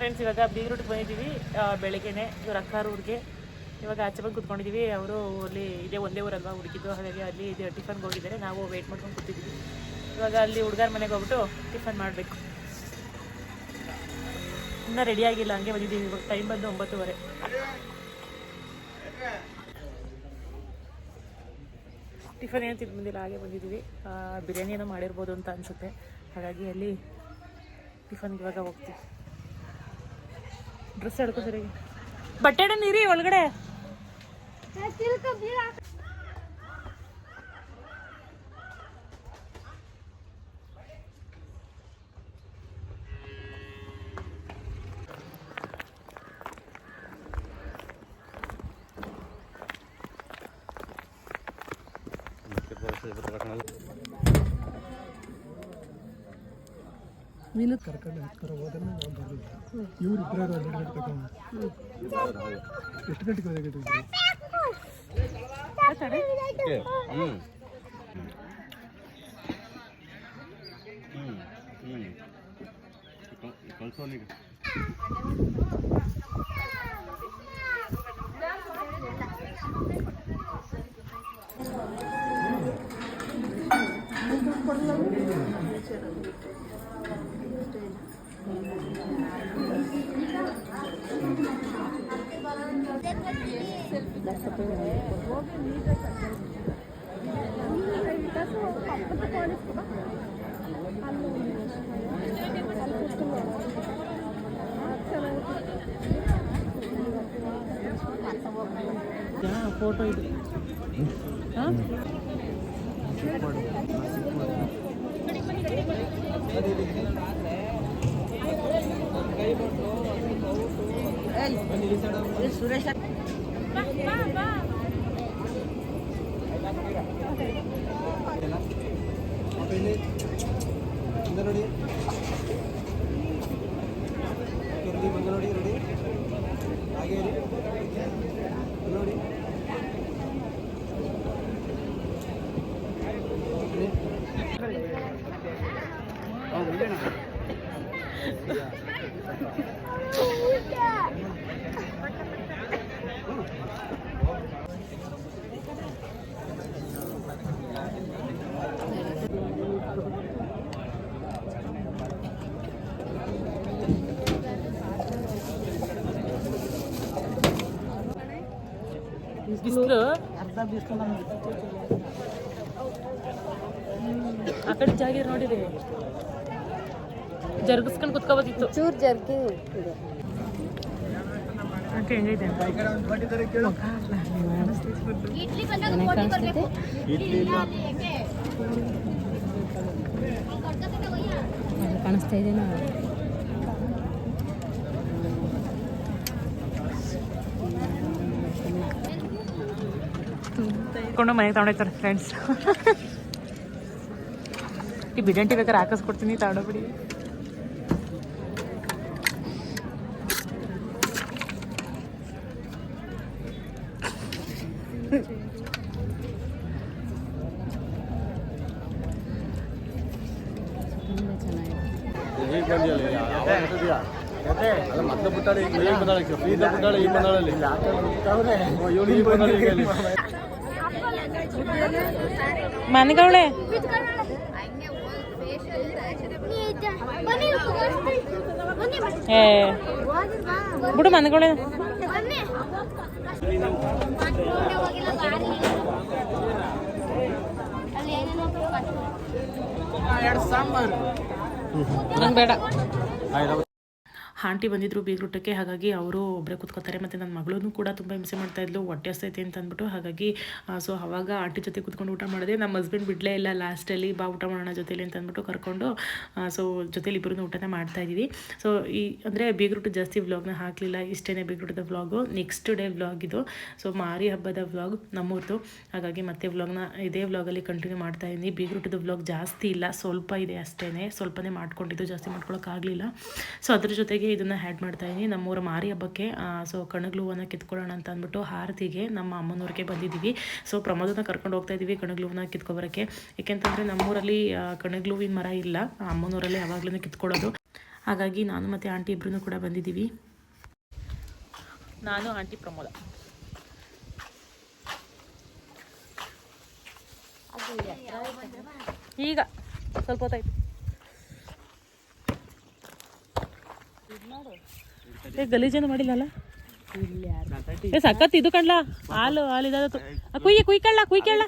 Friends ಇವಾಗ ಬೀಗ್ರೂಟ್ಗೆ ಬಂದಿದ್ದೀವಿ. ಬೆಳಗ್ಗೆನೆ ಇವ್ರ ಅಕ್ಕಾರ ಊರಿಗೆ. ಇವಾಗ ಆಚೆ ಬಂದು ಕುತ್ಕೊಂಡಿದ್ದೀವಿ. ಅವರು ಅಲ್ಲಿ ಇದೇ ಒಂದೇ ಊರಲ್ವಾ ಹುಡುಗಿದ್ದು ಹಾಗಾಗಿ ಅಲ್ಲಿ ಇದೆ ಟಿಫನ್ಗೆ ಹೋಗಿದ್ದಾರೆ. ನಾವು ವೆಯ್ಟ್ ಮಾಡ್ಕೊಂಡು ಕೂತಿದ್ದೀವಿ. ಇವಾಗ ಅಲ್ಲಿ ಹುಡುಗರ ಮನೆಗೆ ಹೋಗ್ಬಿಟ್ಟು ಟಿಫನ್ ಮಾಡಬೇಕು. ಇನ್ನೂ ರೆಡಿ ಆಗಿಲ್ಲ. ಹಂಗೆ ಬಂದಿದ್ದೀವಿ. ಇವಾಗ ಟೈಮ್ ಬಂದು ಒಂಬತ್ತುವರೆ. ಟಿಫನ್ ಏನು ತಿಂದು ಬಂದಿಲ್ಲ, ಹಾಗೆ ಬಂದಿದ್ದೀವಿ. ಬಿರಿಯಾನಿ ಏನೋ ಮಾಡಿರ್ಬೋದು ಅಂತ ಅನಿಸುತ್ತೆ. ಹಾಗಾಗಿ ಅಲ್ಲಿ ಟಿಫನ್ಗೆ ಇವಾಗ ಹೋಗ್ತೀವಿ. ಡ್ರೆಸ್ ಹಿಡ್ಕೋ ಸರಿ ಬಟ್ಟೆ ನೀರಿ ಒಳಗಡೆ. ನೀನು ಕರ್ಕೊಂಡು ಹೋಗ್ತಾರೆ ಹೋದ್ರೆ ನಾವು ಬರಲಿಲ್ಲ. ಇವ್ರು ಇಬ್ಬರು ಎರಡು ಗಂಟೆ ತಗೊಂಡು ಎಷ್ಟು ಗಂಟೆಗೆ ಹೋದ ಗಂಟೆ ಹ್ಮ್. ఫోటో ఇది అది सुरेश ಆ ಕಡೆ ಜಾಗಿರ್ ನೋಡಿರಿ. ಜರುಗಿಸ್ಕೊಂಡು ಕುತ್ಕೋಬೋದಿತ್ತು ಚೂರ್ ಜರ್ಗಿ ಅಂತ ಇದೆ ಕಾಣಿಸ್ತಾ ಇದೆನಾ? ಕೊಂಡು ಮನೆಗೆ ತಗೊಂಡೋಗ್ತಾರೆ ಫ್ರೆಂಡ್ಸ್ ಈ ಬಿಡಂಟಿ ಬೇಕಾದ್ರೆ ಹಾಕಿಸ್ಕೊಡ್ತೀನಿ ತಗೊಂಡೋಗ್ಬಿಡಿ ಮತ್ತೆ ಬಿಟ್ಟಾಳೆ ಈಗ ಬಂದಾಳೆ ಈಗ ಬಂದಾಳೆ ಅಲ್ಲಿ ಇವಳು ಈಗ ಬಂದಾಳೆ ಇಲ್ಲಿ ಮನೆಗಳೇ ಏ ಬಿಡು ಮನೆಗಳೇ ನಂಗೆ ಬೇಡ. ಆಂಟಿ ಬಂದಿದ್ರು ಬೀಗ್ರೂಟಕ್ಕೆ, ಹಾಗಾಗಿ ಅವರು ಒಬ್ಬರೇ ಕೂತ್ಕೋತಾರೆ ಮತ್ತು ನನ್ನ ಮಗಳೂ ಕೂಡ ತುಂಬ ಹಿಂಸೆ ಮಾಡ್ತಾ ಇದ್ಲು, ಹೊಟ್ಟೆ ಹಸ್ತೈತೆ ಅಂತ ಅಂದ್ಬಿಟ್ಟು ಹಾಗಾಗಿ ಸೊ ಅವಾಗ ಆಂಟಿ ಜೊತೆ ಕೂತ್ಕೊಂಡು ಊಟ ಮಾಡಿದೆ. ನಮ್ಮ ಹಸ್ಬೆಂಡ್ ಬಿಡಲೇ ಇಲ್ಲ ಲಾಸ್ಟಲ್ಲಿ ಬಾ, ಊಟ ಮಾಡೋಣ ಜೊತೆಲಿ ಅಂತ ಅಂದ್ಬಿಟ್ಟು ಕರ್ಕೊಂಡು ಸೊ ಜೊತೆಲಿ ಇಬ್ಬರೂ ಊಟನೇ ಮಾಡ್ತಾ ಇದ್ದೀವಿ. ಸೊ ಈ, ಅಂದರೆ ಬೀಗ್ರೂಟ ಜಾಸ್ತಿ ವ್ಲಾಗ್ನ ಹಾಕಲಿಲ್ಲ ಇಷ್ಟೇ ಬೀಗ್ರೂಟದ ವ್ಲಾಗು ನೆಕ್ಸ್ಟ್ ಡೇ ವ್ಲಾಗ್ ಇದು. ಸೊ ಮಾರಿ ಹಬ್ಬದ ವ್ಲಾಗ್ ನಮ್ಮೂರ್ದು. ಹಾಗಾಗಿ ಮತ್ತೆ ವ್ಲಾಗ್ನ ಇದೇ ವ್ಲಾಗಲ್ಲಿ ಕಂಟಿನ್ಯೂ ಮಾಡ್ತಾ ಇದ್ದೀನಿ. ಬೀಗ್ರೂಟದ ವ್ಲಾಗ್ ಜಾಸ್ತಿ ಇಲ್ಲ, ಸ್ವಲ್ಪ ಇದೆ ಅಷ್ಟೇ ಸ್ವಲ್ಪನೇ ಮಾಡ್ಕೊಂಡಿದ್ದು, ಜಾಸ್ತಿ ಮಾಡ್ಕೊಳೋಕ್ಕಾಗಲಿಲ್ಲ. ಸೊ ಅದ್ರ ಜೊತೆಗೆ ಇದನ್ನು ಹ್ಯಾಡ್ ಮಾಡ್ತಾ ಇದ್ದೀನಿ ನಮ್ಮೂರ ಮಾರಿ ಹಬ್ಬಕ್ಕೆ ಸೊ ಕಣಗ್ಲು ಹೂವನ್ನ ಕಿತ್ಕೊಳ್ಳೋಣ ಅಂತ ಅಂದ್ಬಿಟ್ಟು ಹಾರತಿಗೆ ನಮ್ಮ ಅಮ್ಮನವ್ರಿಗೆ ಬಂದಿದ್ದೀವಿ ಸೊ ಪ್ರಮೋದನ ಕರ್ಕೊಂಡು ಹೋಗ್ತಾ ಇದ್ದೀವಿ ಕಣಗ್ಲು ಹೂವನ್ನ ಕಿತ್ಕೊಬರೋಕ್ಕೆ. ಏಕೆಂತಂದರೆ ನಮ್ಮೂರಲ್ಲಿ ಕಣಗ್ಲು ಹೂವಿನ ಮರ ಇಲ್ಲ. ಅಮ್ಮನೂರಲ್ಲಿ ಯಾವಾಗಲೂ ಕಿತ್ಕೊಳ್ಳೋದು. ಹಾಗಾಗಿ ನಾನು ಮತ್ತು ಆಂಟಿ ಇಬ್ಬರೂ ಕೂಡ ಬಂದಿದ್ದೀವಿ ನಾನು ಆಂಟಿ ಪ್ರಮೋದ. ಈಗ ಸ್ವಲ್ಪ ಹೊತ್ತಾಯ್ತು. ಏ ಮಾಡಿಲ್ಲ ಮಾಡಿಲ್ಲಲ್ಲ? ಏ ಸಖತ್ ಇದು ಕಣ್ಲಾ? ಹಾಲು ಹಾಲು ಇದಾದ ಕುಯ್ಯ ಕುಯ್ ಕಳ್ಳ ಕುಯ್ ಕಳ್ಳ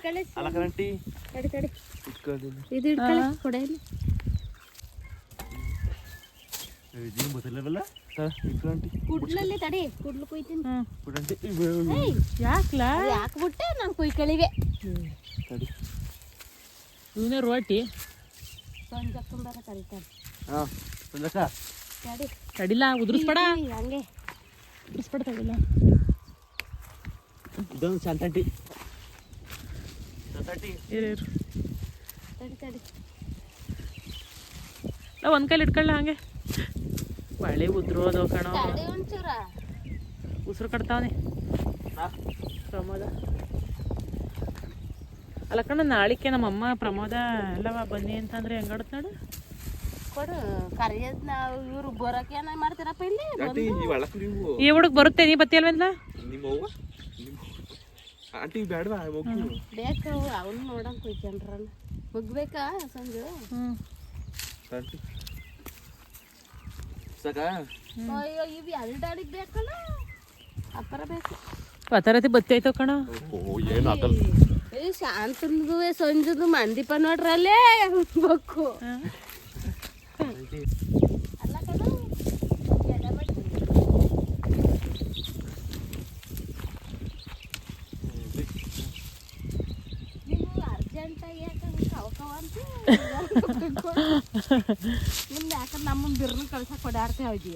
ಇವನೇ ರೋಟಿ. ಕರಿತಾನೆ ತಡಿಲ್ಲ ಉದುರಿಸ್ಬೇಡ. ಹಂಗೆ. ಉದುರಿಸ್ಬೇಡ ತಡಿಲ್ಲ ಇದೊಂದು ಶಾಂತಂಟಿ. ಒಂದ್ ಇರು ಇರು. ತಡಿ ತಡಿ. ನಾ ಒಂದು ಕೈಲಿ ಇಟ್ಕೊಳ್ಳ ಹಂಗೆ. ಬಳೆ ಉದ್ರೋದು ಕಣೋ. ಉಸಿರು ಕಟ್ತಾವನೆ. ಪ್ರಮೋದ. ಅಲ್ಲ ಕಣ ನಾಳಿಕೆ ನಮ್ಮಮ್ಮ ಪ್ರಮೋದ ಎಲ್ಲವ ಬನ್ನಿ ಅಂತಂದ್ರೆ ಹೆಂಗಾಡುತ್ತೆ ನೋಡು. ಕೊಡು ಕರಿಯೋದ್ ನಾವು ಇವ್ರು ಬರೋಕೆ ಏನ ಮಾಡ್ತೀರಪ್ಪ ಇಲ್ಲಿ? ಆಂಟಿ ನೀವು ಅಳಕ್ ನೀವು. ಈ ಹುಡುಗ ಬರುತ್ತೆ ನೀ ಬತ್ತಿ ಅಲ್ವೇನ್ಲ? ನಿಮ್ಮ ಅವ್ವ? ನಿಮ್ಮ ಆಂಟಿ ಬೇಡವಾ ಬೇಕು ಅವನು ನೋಡಂಗ್ ಕುಯ್ಕೊಂಡ್ರ ಮುಗ್ಬೇಕಾ ಸಂಜು? ಹ್ಞೂ ಆಂಟಿ. ಸಾಕ ಅಯ್ಯೋ ಇವ್ ಎರಡಾಡಿಗೆ ಬೇಕಲ್ಲ? ಅಪ್ಪರ ಬೇಕು. ಪತರತಿ ಬತ್ತಿ ಆಯ್ತು ಕಣ? ಓ ಏನು ಆಗಲ್ಲ ಸಂಜುದು ಮಂದಿಪ ನೋಡ್ರಲ್ಲೇ? ಬೇಕು ನಿಮ್ದು ಯಾಕಂದ್ರೆ ನಮ್ಮನ್ನ ಬಿರ್ನ ಕಳ್ಸಕ್ಕೆ ಓಡಾಡ್ತೇವೆ ಹೋಗಿ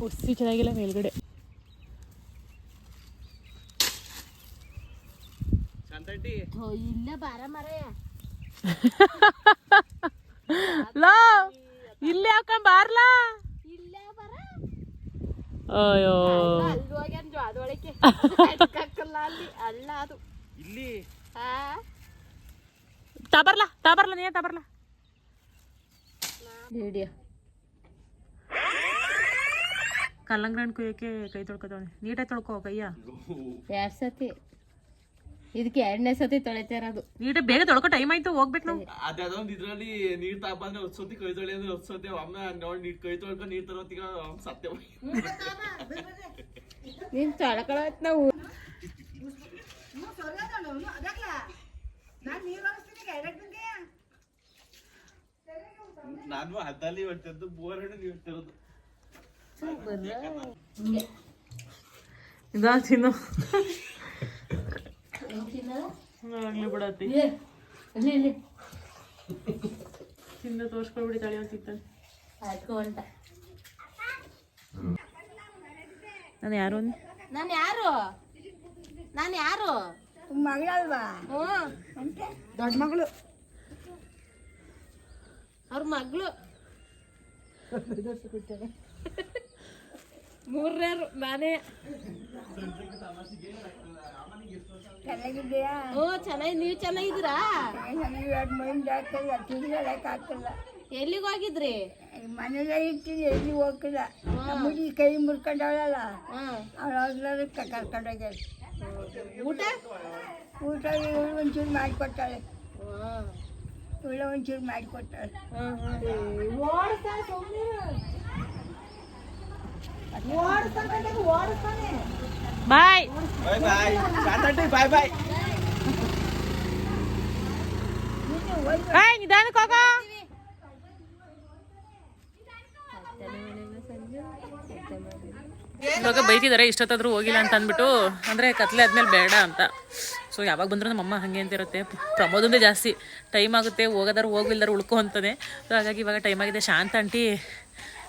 ಕುರ್ಸಿ ಚೆನ್ನಾಗಿಲ್ಲ ಮೇಲ್ಗಡೆ ಇಲ್ಲೇ ಬಾರ ಮರೆಯ ಲೋ ಇಲ್ಲಿ ಹಾಕೊಂಡ್ ಬಾರ್ಲಾ ಇಲ್ಲೇ ಬರ ಅಯ್ಯೋ ಅಲ್ಲಿ ಹೋಗ್ಯಾನ ಜ್ವಾದೊಳಕ್ಕೆ ಕಕ್ಕಲ್ಲ ಅಲ್ಲಿ ಅಲ್ಲ ಅದು ಇಲ್ಲಿ ಹಾ ತಾಬರ್ಲಾ ತಾಬರ್ಲಾ ನೀ ತಾಬರ್ಲಾ ವಿಡಿಯೋ ಕಲ್ಲಂಗಡಿ ಹಣ್ಣು ಕುಯ್ಯಕ್ಕೆ ಕೈ ತೊಳ್ಕೊತಾವನೆ ನೀಟಾಗಿ ತೊಳ್ಕೊ ಕೈಯ ಎರಡ್ ಸತಿ ಇದಕ್ಕೆ ಎರಡನೇ ಸತಿ ತೊಳಿತಿರೋದು ನೀಟಾಗಿ ಬೇಗ ತೊಳ್ಕೊ ಟೈಮ್ ಆಯ್ತು ಹೋಗ್ಬೇಕು ನಾವು. ಅದೇ ಅದೊಂದು ಇದ್ರಲ್ಲಿ ನೀರ್ ತಾಪಂದ್ರೆ ಹೊತ್ಸತಿ ಕೈ ತೊಳಿ ಅಂದ್ರೆ ಒಂದ್ ಸತಿ ಒಮ್ಮೆ ನೋಡಿ ನೀರ್ ಕೈ ತೊಳ್ಕೊಂಡು ನೀರ್ ತರೋತಿಗ ಸತ್ಯ ನೀನ್ ತೊಳ್ಕೊಳತ್ ನಾವು. ನಾನು ಹದ್ದಲ್ಲಿ ಹೊಟ್ಟಿದ್ದು ಬೋರ್ ಹಣ್ಣು ನೀರ್ ತಿರೋದು ಇದಾ ತಿನ್ನು. ಆಗ್ಲಿ ಬಿಡತ್ತಿ ತಿಂದ ತೋರ್ಸ್ಕೊಳ್ಬಿಡಿ ತಳಿ ಅಂತಿದ್ದಾನೆ ಹತ್ಕೊಂಡ ನಾನು ಯಾರು? ನಾನು ಯಾರು? ನಾನು ಯಾರು? ಮಗಳಲ್ವಾ ಹ್ಞೂ. ದೊಡ್ಡ ಮಗಳು. ಅವ್ರ ಮಗಳು. ಮೂರನೇರು ನಾನೇ ಓ ಚೆನ್ನಾಗಿ ನೀವು ಚೆನ್ನಾಗಿದ್ದೀರಾ? ನನಗೆ ಎರಡು ಮೈಂಡ್ ಆಗ್ತಿಲ್ಲ ತಿರ್ಗಾಡಕ್ಕೆ ಆಗ್ತಿಲ್ಲ ಎಲ್ಲಿಗೆ ಹೋಗಿದ್ರಿ ಮನೇಲೇ ಇರ್ತೀನಿ ಎಲ್ಲಿ ಹೋಗಿಲ್ಲ ಮುಗಿ ಕೈ ಮುರ್ಕೊಂಡವಳಲ್ಲ ಅವಳು ಕರ್ಕೊಂಡೋಗ್ಯಾಳ ಊಟ ಊಟ ಇವಳು ಒಂಚೂರು ಮಾಡಿಕೊಟ್ಟಾಳೆ. ಇವಳು ಒಂಚೂರು ಮಾಡಿಕೊಟ್ಟಾಳೆ. ಬಾಯ್. ಬಾಯ್ ಶಾಂತಂಟಿ ಬಾಯ್ ಬಾಯ್. ಬಾಯ್ ನಿಧಾನಕ್ಕೆ ಹೋಗೋ. ಇವಾಗ ಬೈತಿದ್ದಾರೆ ಇಷ್ಟೊತ್ತಾದ್ರೂ ಹೋಗಿಲ್ಲ ಅಂತ ಅಂದ್ಬಿಟ್ಟು. ಅಂದರೆ ಕತ್ಲೆ ಆದ್ಮೇಲೆ ಬೇಡ ಅಂತ. ಸೊ ಯಾವಾಗ ಬಂದರೂ ನಮ್ಮಮ್ಮ ಹಾಗೆ ಅಂತ ಇರುತ್ತೆ. ಪ್ರಮೋದಂದ್ರೆ ಜಾಸ್ತಿ ಟೈಮ್ ಆಗುತ್ತೆ. ಹೋಗೋದಾರು ಹೋಗಿಲ್ದಾರು ಉಳ್ಕೊ ಅಂತದೆ ಸೊ ಹಾಗಾಗಿ ಇವಾಗ ಟೈಮ್ ಆಗಿದೆ. ಶಾಂತ ಆಂಟಿ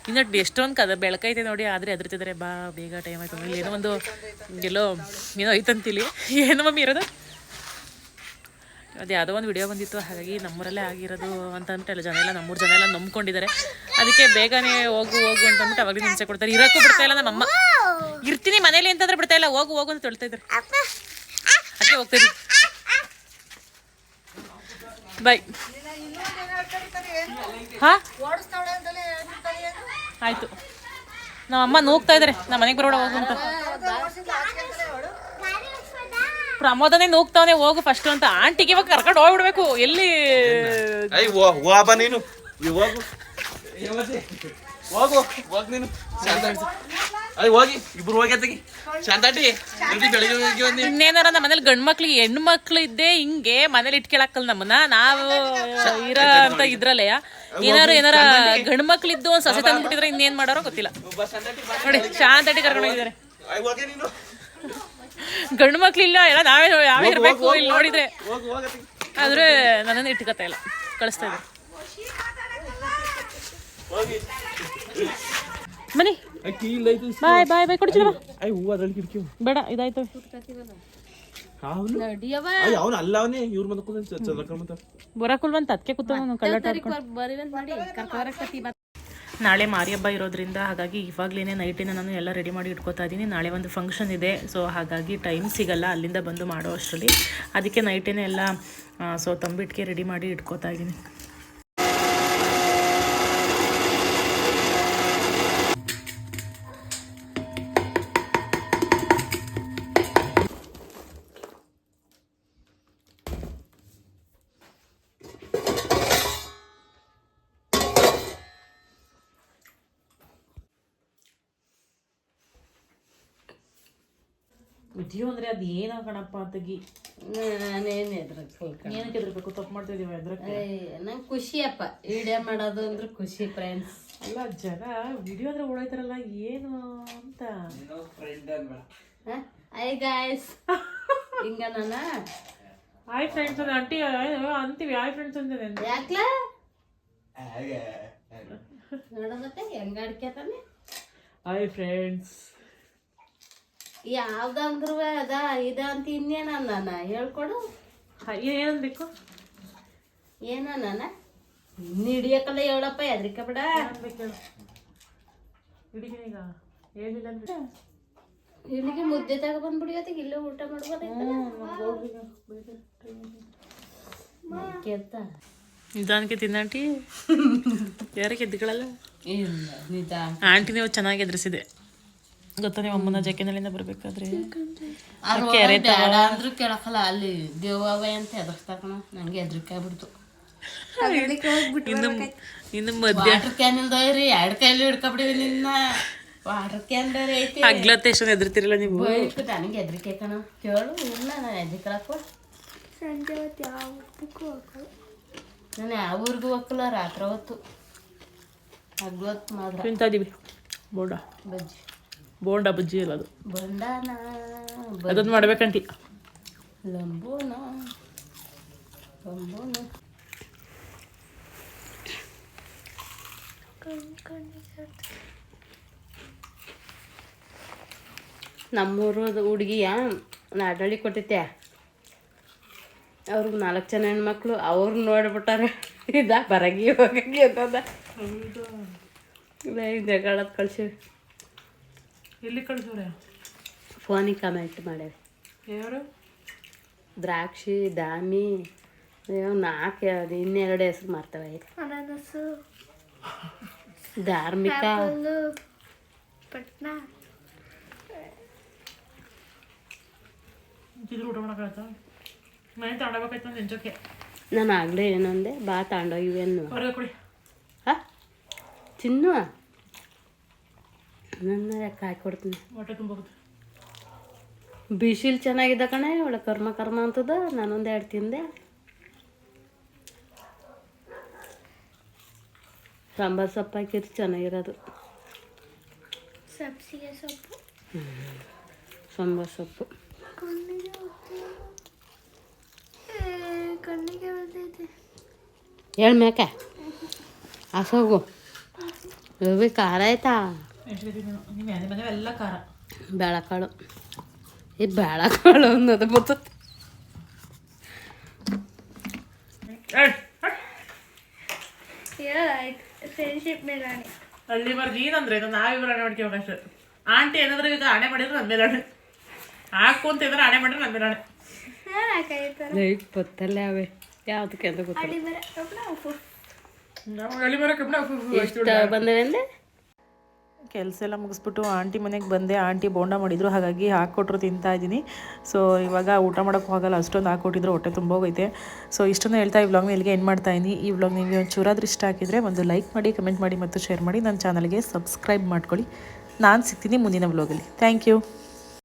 ಇನ್ನು ಎಷ್ಟೊಂದು ಕದ ಬೆಳಕೈತೆ ನೋಡಿ ಆದರೆ ಅದ್ರತಿದ್ರೆ ಬಾ ಬೇಗ ಟೈಮ್ ಆಯ್ತು ಇಲ್ಲಿ ಏನೋ ಒಂದು ಎಲ್ಲೋ ಏನೋ ಐತಂತಿಲಿ ಏನು ಮಮ್ಮಿ ಇರೋದು? ಅದು ಯಾವುದೋ ಒಂದು ವಿಡಿಯೋ ಬಂದಿತ್ತು ಹಾಗಾಗಿ ನಮ್ಮೂರಲ್ಲೇ ಆಗಿರೋದು ಅಂತ ಅಂದ್ಬಿಟ್ಟು ಎಲ್ಲ ಜನ ಎಲ್ಲ ನಮ್ಮೂರು ಜನ ಎಲ್ಲ ನಂಬ್ಕೊಂಡಿದ್ದಾರೆ ಅದಕ್ಕೆ ಬೇಗನೆ ಹೋಗು ಹೋಗು ಅಂತ ಅಂದ್ಬಿಟ್ಟು ಅವಾಗಲೇ ಹಿಂಸೆ ಕೊಡ್ತಾರೆ. ಇರೋಕ್ಕೂ ಬಿಡ್ತಾ ಇಲ್ಲ ನಮ್ಮಮ್ಮ. ಇರ್ತೀನಿ ಮನೇಲಿ ಅಂತಂದ್ರೆ ಬಿಡ್ತಾ ಇಲ್ಲ ಹೋಗು ಹೋಗು ಅಂತ ಹೇಳ್ತಾ ಇದ್ದಾರೆ ಅದಕ್ಕೆ ಹೋಗ್ತಾ ಇದ್ದೀವಿ ಬಾಯ್ ಹಾ? ಆಯ್ತು. ನಮ್ಮ ಅಮ್ಮ ನೂಗ್ತಾ ಇದಾರೆ. ನಮ್ಮ ಮನೆಗೆ ಬರೋಣ ಹೋಗು ಅಂತ. ಪ್ರಮೋದನೇ ನೂಗ್ತಾವನೆ ಹೋಗು ಫಸ್ಟ್ ಅಂತ. ಆಂಟಿಗೆ ಇವಾಗ ಕರ್ಕೊಂಡು ಹೋಗ್ಬಿಡ್ಬೇಕು. ಎಲ್ಲಿ? ನೀನು. ಹೋಗು. ಹೋಗು ಹೋಗ್ ನೀನು. ಅಯ್ಯ ಹೋಗಿ. ಇಬ್ರು ಹೋಗಿ ಅತ್ತಗಿ. ಶಾಂತಾಟಿ ಇನ್ನೇನಾರ ನಮ್ಮ ಮನೇಲಿ ಗಂಡು ಮಕ್ಳಿಗೆ ಹೆಣ್ಣು ಮಕ್ಳು ಇದ್ದೆ ಹಿಂಗೆ ಮನೇಲಿ ಇಟ್ಕೊಳಕ್ಕಲ್ಲ ನಮ್ಮನ್ನ. ನಾವು ಇರ ಅಂತ ಇದ್ರಲ್ಲೇ ಏನಾರು ಏನಾರ ಗಂಡ ಮಕ್ಳಿದ್ದು ಒಂದ್ ಸಸಿ ತಂದ್ಬಿಟ್ಟಿದ್ರೆ ಇನ್ನೇನ್ ಮಾಡೋರೋ ಗೊತ್ತಿಲ್ಲ. ನೋಡಿ ಶಾಂತಟಿ ಕರ್ಕೊಂಡು ಹೋಗಿದ್ದಾರೆ. ಅಯ್ಯ ಹೋಗಿ ಗಂಡು ಮಕ್ಳು ಇಲ್ಲ ಎಲ್ಲ ನಾವೇ ಯಾವೇ ಇರ್ಬೇಕು ಇಲ್ಲಿ ನೋಡಿದ್ರೆ. ಆದ್ರೆ ನನ್ನನ್ನು ಇಟ್ಕೊತಾ ಇಲ್ಲ. ಕಳಿಸ್ತಾ ಇದ್ದಾರೆ. ಮನಿ. ಬನ್ನಿ ಬಾಯ್ ಬಾಯ್ ಬಾಯ್ ಕಿಟಕಿ. ಬೇಡ ಇದಾಯ್ತು ಅವನು? ನಡಿಯವ ಅಯ್ಯ ಅವನು ಅಲ್ಲ ಅವನೇ ಇವ್ರ ಮಂದ ಕೂತ ಚಲಕರ್ ಮತ್ತ ಬರಕುಲ್ವಂತ ಅದಕ್ಕೆ ಬರಿವಂತ ಮಾಡಿ. ನಾಳೆ ಮಾರಿ ಹಬ್ಬ ಇರೋದ್ರಿಂದ ಹಾಗಾಗಿ ಇವಾಗ್ಲೇನೆ ನೈಟಿನ ನಾನು ಎಲ್ಲ ರೆಡಿ ಮಾಡಿ ಇಟ್ಕೋತಾ ಇದ್ದೀನಿ ನಾಳೆ ಒಂದು ಫಂಕ್ಷನ್ ಇದೆ. ಸೊ ಹಾಗಾಗಿ ಟೈಮ್ ಸಿಗಲ್ಲ. ಅಲ್ಲಿಂದ ಬಂದು ಮಾಡೋ ಅಷ್ಟರಲ್ಲಿ. ಅದಕ್ಕೆ ನೈಟೇನೆ ಎಲ್ಲ ಸೊ ತಂಬಿಟ್ಟಿಗೆ ರೆಡಿ ಮಾಡಿ ಇಟ್ಕೋತಾ ಇದ್ದೀನಿ ವಿಡಿಯೋ ಅಂದರೆ ಅದು ಏನೋ ಕಣಪ್ಪ ತೆಗಿ ನಾನೇನು ಎದ್ರಕ್ಕೆ ಏನಕ್ಕೆ ಎದ್ರಬೇಕು ತಪ್ಪು ಮಾಡ್ತಾ ಇದೀವಿ ಎದ್ರಕ್ಕೆ ನಂಗೆ ಖುಷಿ ಅಪ್ಪ. ವಿಡಿಯೋ ಮಾಡೋದು ಅಂದ್ರೆ ಖುಷಿ ಫ್ರೆಂಡ್ಸ್ ಅಲ್ಲ ಜನ ವಿಡಿಯೋ ಅಂದ್ರೆ ಓಡಾಯ್ತಾರಲ್ಲ ಏನು ಅಂತ? ಐ ಗಾಯ್ಸ್ ಹಿಂಗ ನಾನ? ಹಾಯ್ ಫ್ರೆಂಡ್ಸ್ ಅಂದ್ರೆ ಆಂಟಿ ಅಂತೀವಿ. ಹಾಯ್ ಫ್ರೆಂಡ್ಸ್ ಅಂತ ಯಾಕ್ಲ? ನೋಡೋದತ್ತೆ ಹೆಂಗ ಅಡ್ಕೆತಾನೆ ಹಾಯ್ ಫ್ರೆಂಡ್ಸ್ ಯಾವ್ದಂದ್ರು ಅದ ಇದ ಅಂತ ಇನ್ನೇನ ನಾನು ಹೇಳ್ಕೊಡು ಏನನ್ಬೇಕು ಏನ ನಾನ ಹಿಡಿಯಕಲ್ಲ ಹೇಳಪ್ಪ ಎದ್ರಿಕ ಬಿಡ. ಅಂದ್ರೆ. ಇಲ್ಲಿಗೆ ಮುದ್ದೆ ತಗ ಬಂದ್ಬಿಡಿಯೋತಿಗೆ ಇಲ್ಲೇ ಊಟ ಮಾಡ್ಬೋದಾಯ್ತಲ್ಲ ಕೆತ್ತ ನಿಧಾನಕ್ಕೆ ತಿನ್ನಂಟಿ ಯಾರಕ್ಕೆ ಎದ್ದುಗಳಲ್ಲ ಇಲ್ಲ ನಿಜ ಆಂಟಿ ನೀವು ಚೆನ್ನಾಗಿ ಎದುರಿಸಿದೆ. ಗೊತ್ತಾ ನೀವು ಅಮ್ಮನ ಜಕೆನಲ್ಲಿಂದ ಬರ್ಬೇಕಾದ್ರೆ? ಬೇಡ ಅಂದ್ರು ಕೇಳಕಲ್ಲ ಅಲ್ಲಿ ದೇವವ ಅಂತ ಎದುರಿಸ್ತಾ ನನಗೆ ನಂಗೆ ಹೆದ್ರಿಕೆ ಆಗ್ಬಿಡ್ತು. ಇನ್ನು ಇನ್ನು ಮಧ್ಯ ವಾಟರ್ ಕ್ಯಾನ್ ಇಲ್ದವ್ರಿ ಎರಡು ಕೈಲಿ ಹಿಡ್ಕೊಬಿಡಿ ನಿನ್ನ. ವಾಟರ್ ಕ್ಯಾನ್ ಬೇರೆ ಐತಿ. ಹಗ್ಲತ್ತೆ ಎದುರ್ತಿರಲ್ಲ ನೀವು? ನನಗೆ ಹೆದ್ರಿಕೆ ಕಣ. ಕೇಳು ಇಲ್ಲ ನಾನು ಹೆದ್ರಿಕಳಕ್ಕ ನಾನು ಯಾವ ಊರಿಗೂ ಹೋಗಲ್ಲ ರಾತ್ರಿ ಹೊತ್ತು. ಹಗ್ಲು ಹೊತ್ತು ಮಾತ್ರ. ತಿಂತಾ ಇದೀವಿ ಬೋಡ. ಬಜ್ಜಿ. ಬೋಂಡ ಬಜ್ಜಿ ಅಲ್ಲ ಅದು. ಬಂಡಾನ ಅದೊಂದು ಮಾಡ್ಬೇಕಂಟಿ ಲಂಬೂನ ಲಂಬೂನ. ನಮ್ಮೂರು ಹುಡುಗಿಯ ನಾಡಳಿ ಕೊಟ್ಟಿದ್ದೆ ಅವ್ರಿಗೆ ನಾಲ್ಕು ಜನ ಹೆಣ್ಮಕ್ಳು ಅವ್ರು ನೋಡ್ಬಿಟ್ಟಾರೆ. ಇದ ಬರಗಿ ಹೋಗಿ ಅಂತದ ಜಗಳದ ಕಳ್ಸಿವಿ. ಎಲ್ಲಿ ಕಳ್ಸವ್ರೆ ಫೋನಿಗೆ ಕಮೆಂಟ್ ಮಾಡ್ಯಾರ. ಯಾರು ದ್ರಾಕ್ಷಿ ದಾಮಿ ನಾಲ್ಕು ಇನ್ನೆರಡು ಹೆಸರು ಮಾಡ್ತವೆ. ಧಾರ್ಮಿಕ. ಇದ್ರು ಊಟ ಮಾಡೋಕ್ಕಾಗತ್ತಾ ಮನೆ ತಗೊಂಡೋಗ್ಬೇಕಾಯ್ತು ಅಂತ ಎಂಚಕ್ಕೆ ನಾನು ಆಗಲೇ ಏನಂದೆ ಬಾ ತಾಂಡ ಇವೇನು ಹಾ? ಚಿನ್ನು ನನ್ನ ಬಿಸಿಲು ಚೆನ್ನಾಗಿದ್ದ ಕಣೆ ಒಳ್ಳೆ ಕರ್ಮ ಕರ್ಮ ಅಂತದ ನಾನೊಂದು ಎರಡು ತಿಂದೆ. ಸಾಂಬಾರು ಸೊಪ್ಪು ಹಾಕಿದ್ರೆ ಚೆನ್ನಾಗಿರೋದು. ಸಬ್ಸಿಗೆ ಸೊಪ್ಪು? ಸಾಂಬಾರು ಸೊಪ್ಪು. ಹೇಳ್ಮ್ಯಾಕೆ ಹಸೋಗು. ರವಿ ಖಾರ ಆಯ್ತಾ? ಎಷ್ಟು ನೀವು ಮನೆ ಮನೆ ಎಲ್ಲ ಖಾರ ಬೇಳೆಕಾಳು ಈ ಬೇಳೆಕಾಳು ಅನ್ನೋದು ಬರ್ತದೆ ಆಯ್ತು ಫ್ರೆಂಡ್ಶಿಪ್ ಮೇಲೆ ಅಲ್ಲಿ ಬರ್ದು ಏನಂದ್ರೆ ಇದು ನಾವಿಬ್ರು ಹಣೆ ಮಾಡ್ತೀವಿ ಅಷ್ಟೇ ಆಂಟಿ ಏನಾದ್ರು ಈಗ ಹಣೆ ಮಾಡಿದ್ರೆ ನನ್ನ ಮೇಲೆ ಹಣೆ ಹಾಕು ಅಂತ ಇದ್ರೆ ಹಣೆ ಮಾಡಿದ್ರೆ ನನ್ನ ಮೇಲೆ ಹಣೆ ಲೈಟ್ ಪತ್ತಲ್ಲೇ ಅವೆ ಯಾವ್ದಕ್ಕೆ ಅಂತ ಗೊತ್ತಿಲ್ಲ ಅಲ್ಲಿ ಬೇರೆ ಕಬ್ಬಣ ಉಪ್ಪು ಎಷ್ಟು ಬಂದವೆ ಅಂದ್ರೆ ಕೆಲಸ ಎಲ್ಲ ಮುಗಿಸ್ಬಿಟ್ಟು ಆಂಟಿ ಮನೆಗೆ ಬಂದೆ. ಆಂಟಿ ಬೋಂಡ ಮಾಡಿದ್ರು. ಹಾಗಾಗಿ ಹಾಕ್ಕೊಟ್ರು ತಿಂತಾ ಇದ್ದೀನಿ. ಸೊ ಇವಾಗ ಊಟ ಮಾಡೋಕ್ಕೆ ಹೋಗಲ್ಲ ಅಷ್ಟೊಂದು ಹಾಕ್ಕೊಟ್ಟಿದ್ರು. ಹೊಟ್ಟೆ ತುಂಬೋಗೈತೆ ಸೊ ಇಷ್ಟೊಂದು ಹೇಳ್ತಾ ಈ ವ್ಲಾಗ್ನ ಇಲ್ಲಿಗೆ ಏನು ಮಾಡ್ತಾ ಇದ್ದೀನಿ. ಈ ವ್ಲಾಗ್ ನಿಮಗೆ ಒಂದು ಚೂರಾದ್ರೂ ಇಷ್ಟ ಆಗಿದ್ರೆ ಒಂದು ಲೈಕ್ ಮಾಡಿ ಕಮೆಂಟ್ ಮಾಡಿ ಮತ್ತು ಶೇರ್ ಮಾಡಿ. ನನ್ನ ಚಾನಲ್ಗೆ ಸಬ್ಸ್ಕ್ರೈಬ್ ಮಾಡ್ಕೊಳ್ಳಿ. ನಾನು ಸಿಗ್ತೀನಿ ಮುಂದಿನ ವ್ಲಾಗಲ್ಲಿ ಥ್ಯಾಂಕ್ ಯು